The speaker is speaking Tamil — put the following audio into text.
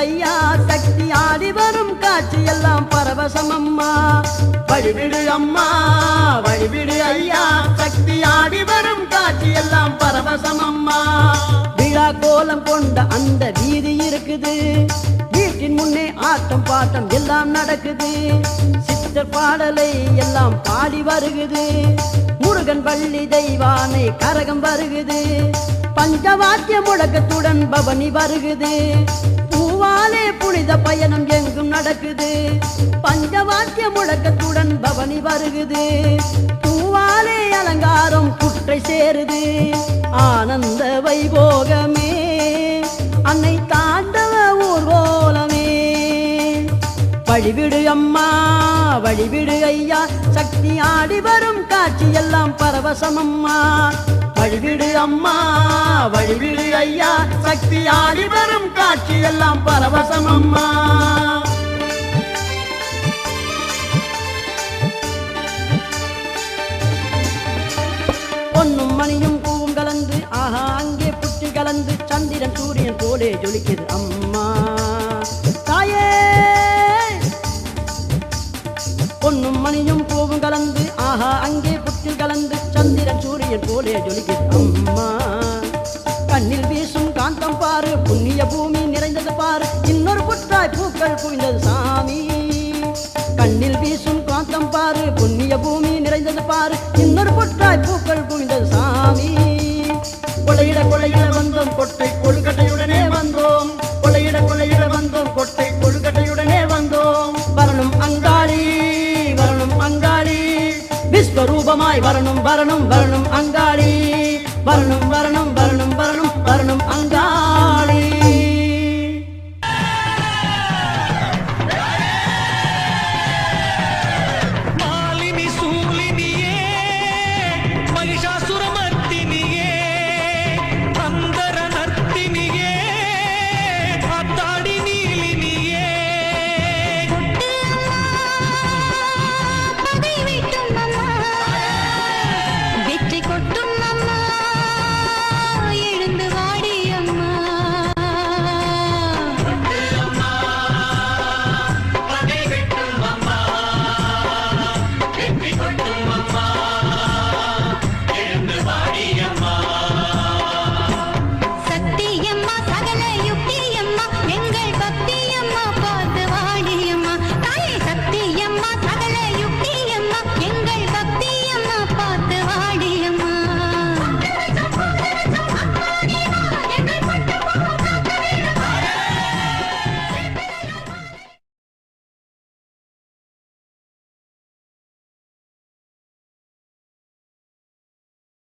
ஐயா சக்தி ஆடி வரும் காட்சி எல்லாம் பரவசம் அம்மா வழிவிடு அம்மா வழிவிடு ஐயா சக்தி ஆடி வரும் காட்சி எல்லாம் பரவசம் அம்மா விழா கோலம் கொண்ட அந்த வீதி இருக்குது. வீட்டின் முன்னே ஆட்டம் பாட்டம் எல்லாம் நடக்குது. சித்தர் பாடலை எல்லாம் பாடி வருகுது. முருகன் பள்ளி தெய்வானை கரகம் வருகுது. பஞ்சவாத்திய முழக்கத்துடன் பவனி வருகுது. பூவாலே புனித பயணம் எங்கும் நடக்குது. பஞ்சவாக்கிய முழக்கத்துடன் பவனி வருகுது. பூவாலே அலங்காரம் குற்றை சேருது. ஆனந்த வைபோகமே அன்னை தாண்டவ ஊர்வோலமே வழிவிடு அம்மா வழிவிடு ஐயா சக்தி ஆடி வரும் காட்சி எல்லாம் பரவசம் அம்மா. வழிவிடு அம்மா வழிவிழி ஐயா. சக்தி ஆடி வரும் காட்சி எல்லாம் பரவசம் அம்மா பொன்னும் மணியும் பூவும் கலந்து ஆஹா அங்கே புட்டி கலந்து சந்திரன் சூரியன் போலே ஜொலிக்குது அம்மா. தாயே! பொன்னும் மணியும் பூவும் கலந்து ஆஹா அங்கே புட்டி கலந்து சந்திரன் சூரியன் போலே ஜொலிக்குது அம்மா. கண்ணில் வீசும் காந்தம் பாரு. புண்ணிய பூமி நிறைந்தது பாரு. இன்னொரு புற்றாய் பூக்கள் குவிந்தது சாமி. கண்ணில் வீசும் காந்தம் பாரு. புண்ணிய பூமி நிறைந்தது பாரு. இன்னொரு புற்றாய் பூக்கள் குவிந்தது சாமி. கொலையிட கொலையிட வந்தோம். கொட்டை கொழுக்கட்டையுடனே வந்தோம். கொலையிட கொலையிட வந்தோம். கொட்டை கொழுக்கட்டையுடனே வந்தோம். வரணும் அங்காளி வரணும் அங்காளி. விஸ்வரூபமாய் வரணும் வரணும் வரணும் அங்காளி. வரணும் வரணும்